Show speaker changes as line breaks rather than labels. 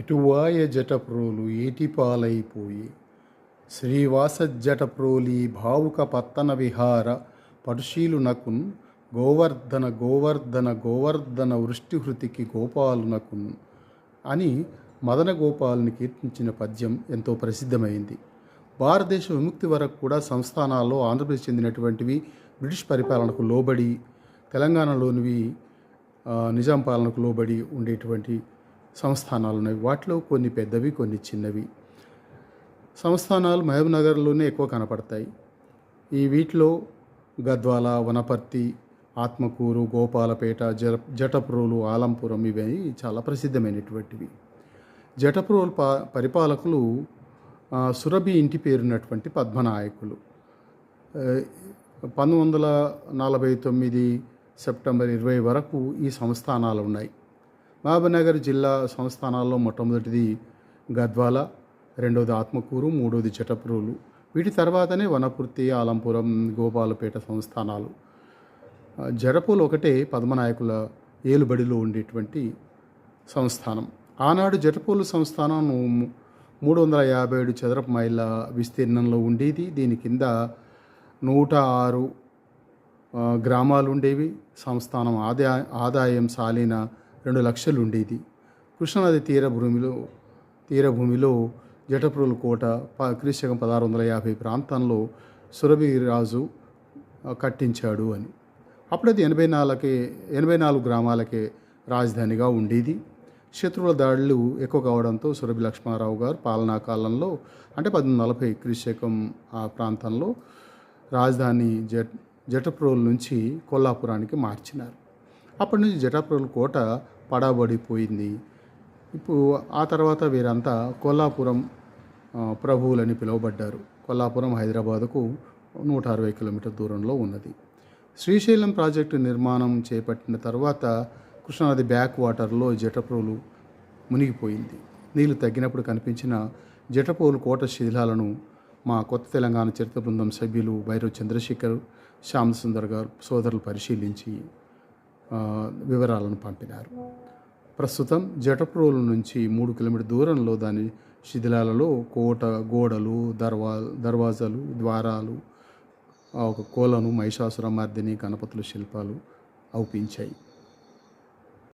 ఎటువాయ జటప్రోలు ఏటిపాలైపోయి శ్రీవాస జటప్రోలి భావుక పత్తన విహార పటుశీలునకున్ గోవర్ధన గోవర్ధన గోవర్ధన వృష్టిహృతికి గోపాలునకున్ అని మదన గోపాలుని కీర్తించిన పద్యం ఎంతో ప్రసిద్ధమైంది. భారతదేశ విముక్తి వరకు కూడా సంస్థానాల్లో ఆంధ్రప్రదేశ్ చెందినటువంటివి బ్రిటిష్ పరిపాలనకు లోబడి తెలంగాణలోనివి నిజాం పాలనకు లోబడి ఉండేటువంటి సంస్థానాలు ఉన్నాయి వాటిలో కొన్ని పెద్దవి కొన్ని చిన్నవి. సంస్థానాలు మహబూబ్ నగర్లోనే ఎక్కువ కనపడతాయి. ఈ వీటిలో గద్వాల వనపర్తి ఆత్మకూరు గోపాలపేట జ జటప్రోలు ఆలంపురం ఇవి చాలా ప్రసిద్ధమైనటువంటివి. జటప్రోలు పా పరిపాలకులు సురభి ఇంటి పేరున్నటువంటి పద్మనాయకులు. పంతొమ్మిది వందల నలభై తొమ్మిది సెప్టెంబర్ ఇరవై వరకు ఈ సంస్థానాలు ఉన్నాయి. మహబూబ్నగర్ జిల్లా సంస్థానాల్లో మొట్టమొదటిది గద్వాల రెండవది ఆత్మకూరు మూడవది జటప్రోలు. వీటి తర్వాతనే వనపర్తి ఆలంపురం గోపాలపేట సంస్థానాలు. జడపూలు ఒకటే పద్మనాయకుల ఏలుబడిలో ఉండేటువంటి సంస్థానం. ఆనాడు జటపూలు సంస్థానం మూడు వందల యాభై ఏడు చదరపు మైళ్ళ విస్తీర్ణంలో ఉండేది. దీని కింద నూట ఆరు గ్రామాలు ఉండేవి సంస్థానం ఆదాయ ఆదాయం సాలిన రెండు లక్షలు ఉండేది. కృష్ణానది తీర భూమిలో తీరభూమిలో జటప్రోలు కోట ప క్రీశకం పదహారు వందల యాభై ప్రాంతంలో సురభిరాజు కట్టించాడు అని. అప్పుడైతే ఎనభై నాలుగుకే ఎనభై నాలుగు గ్రామాలకే రాజధానిగా ఉండేది. శత్రువుల దాడులు ఎక్కువ కావడంతో సురభి లక్ష్మారావు గారు పాలనా కాలంలో అంటే పద్దెనిమిది నలభై క్రీశకం ఆ ప్రాంతంలో రాజధాని జట్ జటప్రోల్ నుంచి కొల్లాపురానికి మార్చినారు. అప్పటి నుంచి జటాప్రోల్ కోట పడాబడిపోయింది. ఇప్పుడు ఆ తర్వాత వీరంతా కొల్లాపురం ప్రభువులని పిలువబడ్డారు. కొల్లాపురం హైదరాబాదుకు నూట అరవై కిలోమీటర్ దూరంలో ఉన్నది. శ్రీశైలం ప్రాజెక్టు నిర్మాణం చేపట్టిన తర్వాత కృష్ణానది బ్యాక్ వాటర్లో జటప్రోలు మునిగిపోయింది. నీళ్ళు తగ్గినప్పుడు కనిపించిన జటపోలు కోట శిథిలాలను మా కొత్త తెలంగాణ చరిత్ర బృందం సభ్యులు భైరవ్ చంద్రశేఖర్ శ్యామ్ సుందర్ గారు సోదరులు పరిశీలించి వివరాలను పంపినారు. ప్రస్తుతం జటప్రోలు నుంచి మూడు కిలోమీటర్ దూరంలో దాని శిథిలాలలో కోట గోడలు దర్వా దర్వాజాలు ద్వారాలు ఒక కోలను మహిషాసుర మార్దిని గణపతుల శిల్పాలు అవుపించాయి.